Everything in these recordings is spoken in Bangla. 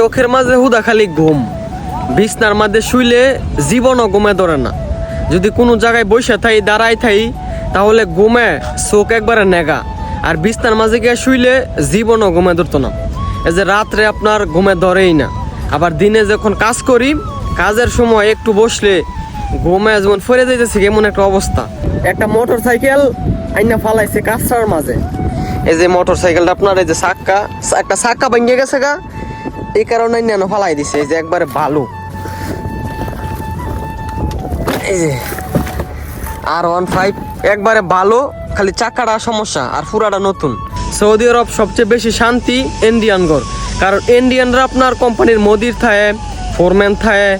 চোখের মাঝে হুদা খালি ঘুম। বিছনার মাঝে শুইলে জীবনও ঘুমে ধরে না। যদি কোনো জায়গায় বসে থাই দাঁড়াই থাই, তাহলে ঘুমে চোখ একবারে নেগা। আর বিছনার মাঝে গিয়ে শুইলে জীবনও ঘুমে ধরতো না। এই যে রাত্রে আপনার ঘুমে ধরেই না। আবার দিনে যখন কাজ করি, কাজের সময় একটু বসলে ঘুমে যেমন ফেরে যাইতেছে এমন একটা অবস্থা। একটা মোটর সাইকেল আইনা ফালাইছে কাঁচরার মাঝে। এই যে মোটর সাইকেলটা আপনার, এই যে সাক্কা একটা সাক্কা ভেঙে গেছে গা। এই কারণে আইনা ফালাই দিছে যে একবারে ভালো এই যে, আর ওয়ান ফাইভ, একবারে ভালো খালি চাকাটা সমস্যা, আর পুরাটা নতুন। সৌদি আরব সবচেয়ে বেশি শান্তি ইন্ডিয়ান ইন্ডিয়ানগর কারণ ইন্ডিয়ানরা আপনার কোম্পানির মদির থাকে ফোরম্যান থাকে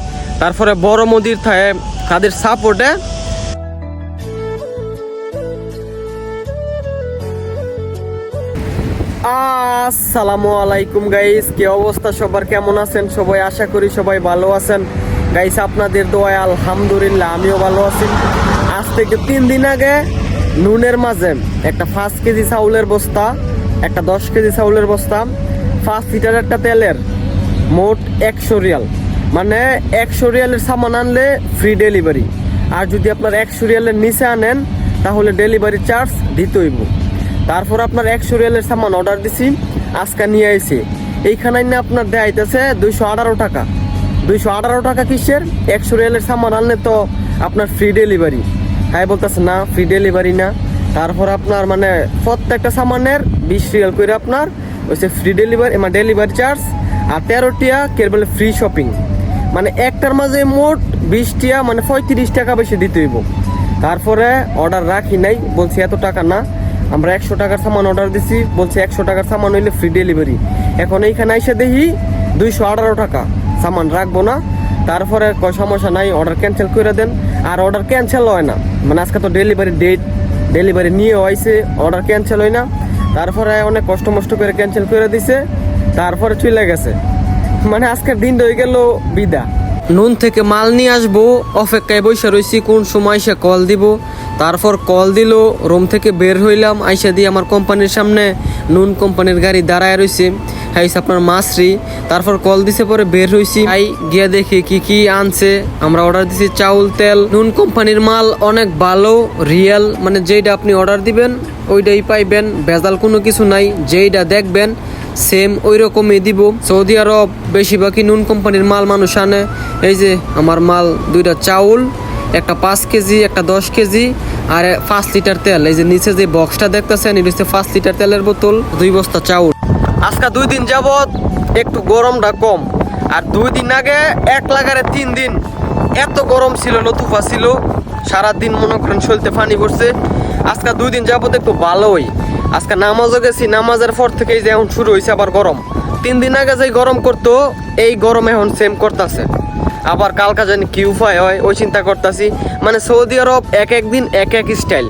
তারপরে বড় মদির থাকে তাদের সাপোর্টে আসসালামু আলাইকুম গাইস কি অবস্থা? সবার কেমন আছেন? সবাই আশা করি সবাই ভালো আছেন। গাইস আপনাদের দোয়ায় আলহামদুলিল্লাহ, আমিও ভালো আছি। আজ থেকে তিন দিন আগে নুনের মাঝে একটা পাঁচ কেজি চাউলের বস্তা, একটা দশ কেজি চাউলের বস্তা, পাঁচ লিটার একটা তেলের মোট একশো রিয়াল। মানে একশো রিয়ালের সামান আনলে ফ্রি ডেলিভারি আর যদি আপনার একশো রিয়ালের নিচে আনেন, তাহলে ডেলিভারি চার্জ দিতে হইব। তারপর আপনার একশো রিয়ালের সামান অর্ডার দিছি, আজকে নিয়ে আইছি। এইখানে না আপনার দেয়াইতেছে দুইশো আঠারো টাকা। দুইশো আঠারো টাকা কিসের? একশো রিয়ালের সামান আনলে তো আপনার ফ্রি ডেলিভারি হ্যাঁ বলতেছে, না ফ্রি ডেলিভারি না। তারপর আপনার মানে প্রত্যেকটা সামানের বিশ রিয়াল করে আপনার হচ্ছে ফ্রি ডেলিভারি মানে ডেলিভারি চার্জ আর তেরোটিয়া কে বলে ফ্রি শপিং মানে একটার মাঝে মোট বিশ টিয়া মানে পঁয়ত্রিশ টাকা বেশি দিতে হইব। তারপরে অর্ডার রাখি নাই, বলছি এত টাকা না। আমরা একশো টাকার সামান অর্ডার দিছি, বলছে একশো টাকার সামান হইলে ফ্রি ডেলিভারি এখন এইখানে এসে দেখি দুইশো আঠারো টাকা সামান রাখব না। তারপরে কয় সমস্যা নাই অর্ডার ক্যান্সেল করে দেন। আর অর্ডার ক্যান্সেল হয় না। মানে আজকে তো ডেলিভারি ডেট ডেলিভারি নিয়ে হয়েছে অর্ডার ক্যান্সেল হয় না। তারপরে অনেক কষ্ট মষ্ট করে ক্যান্সেল করে দিছে, তারপরে চলে গেছে। মানে আজকের দিন হয়ে গেল বিদা। নুন থেকে মাল নিয়ে আসব, অপেক্ষায় বসে রয়েছি কোন সময় সে কল দিব। তারপর কল দিল, রুম থেকে বের হইলাম, আইসা দিয়ে আমার কোম্পানির সামনে নুন কোম্পানির গাড়ি দাঁড়ায় রয়েছে হাইস আপনার মাছরি তারপর কল দিছে পরে বের হইছি। আই গিয়া দেখি কি কি আনছে। আমরা অর্ডার দিছি চাউল, তেল। নুন কোম্পানির মাল অনেক ভালো রিয়েল মানে যেইটা আপনি অর্ডার দিবেন, ওইটাই পাইবেন। ভেজাল কোনো কিছু নাই, যেইটা দেখবেন সেম ওই রকমই দিব। সৌদি আরব, বেশিরভাগই নুন কোম্পানির মাল মানুষ আনে। এই যে, আমার মাল, দুইটা চাউল। একটা পাঁচ কেজি, একটা দশ কেজি আর পাঁচ লিটার তেল। এই যে নিচে যে বক্সটা দেখতেছেন, এটা হচ্ছে পাঁচ লিটার তেলের বোতল, দুই বস্তা চাউল। আজকে দুই দিন যাবত একটু গরমটা কম। আর দুই দিন আগে এক লাগারে তিন দিন এত গরম ছিল, লতুফা ছিল। সারাদিন মনে করেন শরীরতে পানি পড়ছে। আজকে দুই দিন যাবত একটু ভালোই। আজকে নামাজও গেছি, নামাজের পর থেকে এই যে এখন শুরু হয়েছে আবার গরম। তিন দিন আগে যে গরম করতো, এই গরম এখন সেম করতেছে। আবার কালকা জানি কি উপায় হয়, ওই চিন্তা করতেছি। মানে সৌদি আরব এক এক দিন এক এক স্টাইল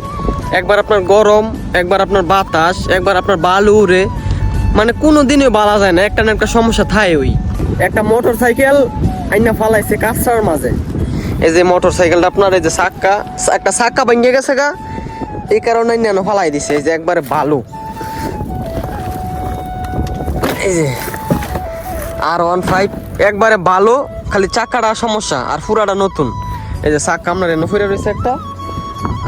একবার আপনার গরম, একবার আপনার বাতাস, একবার আপনার বালু উড়ে। মানে কোনো দিনই বলা যায় না, একটা না একটা সমস্যা থাকে ওই একটা মোটর সাইকেল আইনা ফালাইছে কাঁচরার মাঝে। এই যে মোটর সাইকেলটা আপনার, এই যে সাক্কা একটা সাক্কা ভেঙে গেছে গা। এই কারণে আইনা ফালাই দিছে, এই যে একবারে ভালো এই যে আর ওয়ান ফাইভ একবারে ভালো খালি চাকাটা সমস্যা, আর ফুরাটা নতুন। এই যে চাক্কা আপনার এনো ফিরে রয়েছে একটা,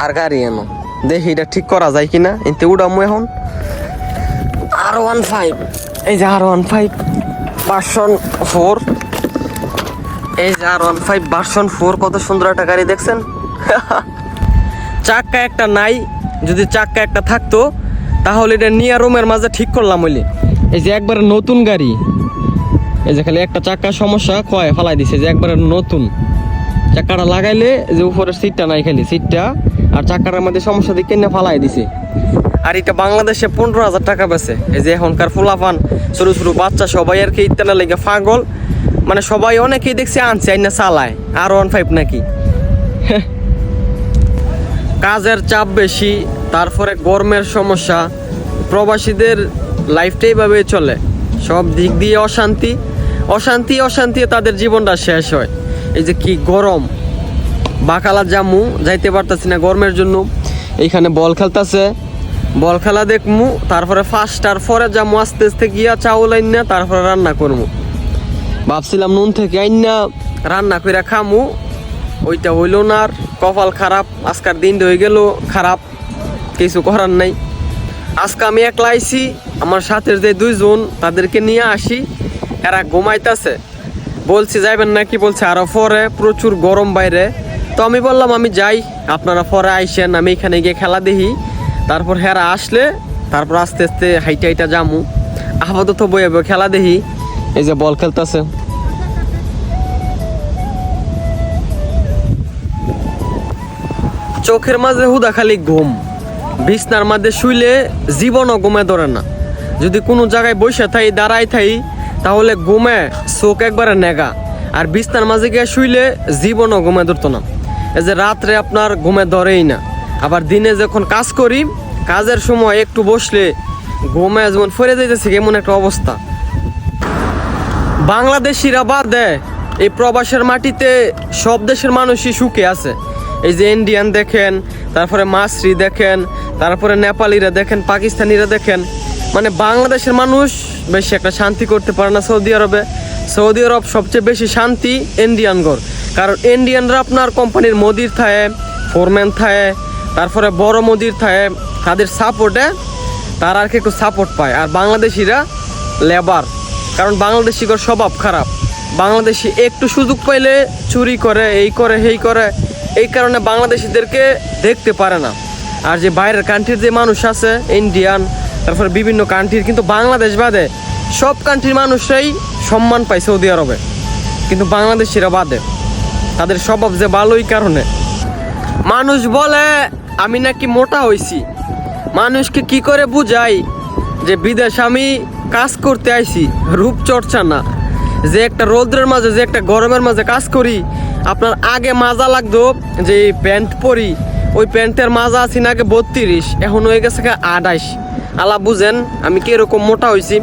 আর গাড়ি এনো। দেখি এটা ঠিক করা যায় কিনা এতে উড়ামু এখন। আর ওয়ান ফাইভ এই যে আর ওয়ান ফাইভ ভার্সন ফোর এই যে আর ওয়ান ফাইভ ভার্সন ফোর কত সুন্দর একটা গাড়ি দেখছেন? চাক্কা একটা নাই, যদি চাক্কা একটা থাকতো, তাহলে এটা নিয়ে রুমের মাঝে ঠিক করলাম হইলে। এই যে একবার নতুন গাড়ি। এই যে খালি একটা চাক্কার সমস্যা, কয় ফালাই দিছে যে একবারে নতুন। চাক্কাটা লাগাইলে যে উপরের সিটটা নাই খালি সিটটা আর চাক্কাটার মধ্যে সমস্যা দিকে না ফালাই দিছে? আর এটা বাংলাদেশে পনেরো হাজার টাকা বেছে এই যে এখনকার ফুলাফান, ছোট ছোট বাচ্চা সবাই আর কি ইত্যাদি লেগে পাগল। মানে সবাই অনেকেই দেখছি আনছে, আইনা চালায়। আর ওয়ান ফাইভ নাকি? কাজের চাপ বেশি, তারপরে গরমের সমস্যা। প্রবাসীদের লাইফটাই এইভাবে চলে। সব দিক দিয়ে অশান্তি। অশান্তি অশান্তি, তাদের জীবনটা শেষ হয়। এই যে কি গরম। বাকালা জামু, যাইতে পারতাছি না গরমের জন্য। এইখানে বল খেলতেছে। বল খেলা দেখমু, তারপরে ফার্স্টার পরে জামু আস্তে আস্তে গিয়া চাউল আইন না তারপরে রান্না করমু। ভাবছিলাম নুন থেকে আইন না রান্না করে খামু। ওইটা হইল না আর, কপাল খারাপ, আজকার দিন হয়ে গেল, খারাপ। কিছু করার নাই। আজকে আমি একলা আইছি, আমার সাথের যে দুইজন, তাদেরকে নিয়ে আসি। এরা ঘুমাইতেছে। বলছি, যাইবেন নাকি? বলছে, আরও পরে, প্রচুর গরম বাইরে। তো আমি বললাম, আমি যাই, আপনারা পরে আইসেন, আমি এখানে গিয়ে খেলা দেখি। তারপর হেরা আসলে, তারপর আস্তে আস্তে হাইটা হাইটা জামু আপাতত বয়ে খেলা দেখি। এই যে বল খেলতেছে। চোখের মাঝে হুদা খালি ঘুম। বিছনার মাঝে শুইলে জীবনও ঘুমে ধরে না। যদি কোনো জায়গায় বসে থাই দাঁড়াই থাই তাহলে ঘুমে চোখ একবারে নেগা। আর বিছনার মাঝে গিয়ে শুইলে জীবনও ঘুমে ধরতো না। এই যে রাত্রে আপনার ঘুমে ধরেই না। আবার দিনে যখন কাজ করি, কাজের সময় একটু বসলে ঘুমে যেমন ফিরে যাইতেছে এমন একটা অবস্থা। বাংলাদেশিরা বাদ বাদে এই প্রবাসের মাটিতে সব দেশের মানুষই সুখে আছে। এই যে ইন্ডিয়ান দেখেন, তারপরে মাসরি দেখেন, তারপরে নেপালিরা দেখেন, পাকিস্তানিরা দেখেন মানে বাংলাদেশের মানুষ বেশি একটা শান্তি করতে পারে না সৌদি আরবে। সৌদি আরব সবচেয়ে বেশি শান্তি ইন্ডিয়ান গর কারণ ইন্ডিয়ানরা আপনার কোম্পানির মদির থায় ফোরম্যান থায়, তারপরে বড় মদির থায় তাদের সাপোর্টে তারা আর কি একটু সাপোর্ট পায়। আর বাংলাদেশিরা লেবার কারণ বাংলাদেশিগর স্বভাব খারাপ। বাংলাদেশি একটু সুযোগ পাইলে চুরি করে, এই করে এই করে, এই কারণে বাংলাদেশিদেরকে দেখতে পারে না। আর যে বাইরের কান্ট্রির যে মানুষ আছে ইন্ডিয়ান তারপরে বিভিন্ন কান্ট্রির কিন্তু বাংলাদেশ বাদে সব কান্ট্রির মানুষরাই সম্মান পায় সৌদি আরবে। কিন্তু বাংলাদেশিরা বাদে। তাদের স্বভাব যে ভালোই কারণে। মানুষ বলে, আমি নাকি মোটা হইছি। মানুষকে কি করে বুঝাই যে বিদেশ আমি কাজ করতে আইছি? রূপচর্চা না। যে একটা রৌদ্রের মাঝে, যে একটা গরমের মাঝে কাজ করি, আপনার আগে মাজা লাগতো যে প্যান্ট পরি। ওই প্যান্টের মাজা আছি না আগে বত্রিশ, এখন হয়ে গেছে আঠাইশ আলা বুঝেন, আমি কীরকম মোটা হয়েছি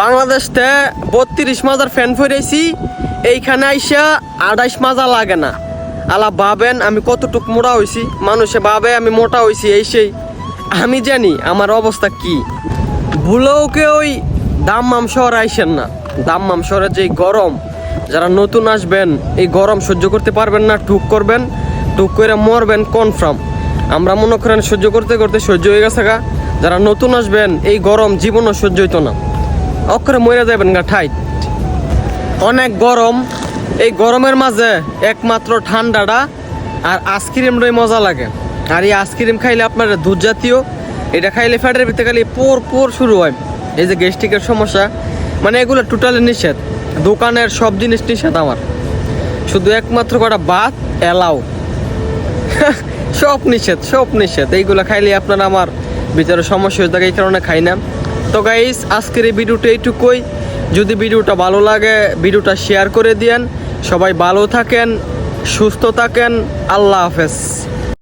বাংলাদেশতে বত্রিশ মাজার ফ্যান ফিরেছি এইখানে আইসা আড়াইশ মাজা লাগে না। আলা ভাবেন আমি কতটুক মোটা হয়েছি মানুষে ভাবে আমি মোটা হয়েছি এই সেই। আমি জানি আমার অবস্থা কি। ভুলেও ওই দাম্মাম শহর আইসেন না। দাম্মাম শহরে যে গরম, যারা নতুন আসবেন, এই গরম সহ্য করতে পারবেন না, টুক করবেন, টুক করে মরবেন কনফার্ম আমরা মনে করেন সহ্য করতে করতে সহ্য হয়ে গেছে গা। যারা নতুন আসবেন, এই গরম জীবনও সহ্য হইতো না। অক্ষরে মরে যাবেন গা ঠাইট অনেক গরম, এই গরমের মাঝে একমাত্র ঠান্ডাটা আর আইসক্রিমটাই মজা লাগে। আর এই আইসক্রিম খাইলে আপনার দুধ জাতীয়, এটা খাইলে ফ্যাটের ভিতরে খালি পোর পোর শুরু হয়। এই যে গ্যাস্ট্রিকের সমস্যা মানে এগুলো টোটালি নিষেধ। দোকানের সব জিনিস নিষেধ আমার। শুধু একমাত্র কটা ভাত এলাও। সব নিষেধ সব নিষেধ। এইগুলো খাইলে আপনার আমার ভিতরে সমস্যা হয়ে থাকে, এই কারণে খাই না। তো গাইস আজকের এই ভিডিওটা এইটুকুই। যদি ভিডিওটা ভালো লাগে, ভিডিওটা শেয়ার করে দিয়েন। সবাই ভালো থাকেন, সুস্থ থাকেন। আল্লাহ হাফেজ।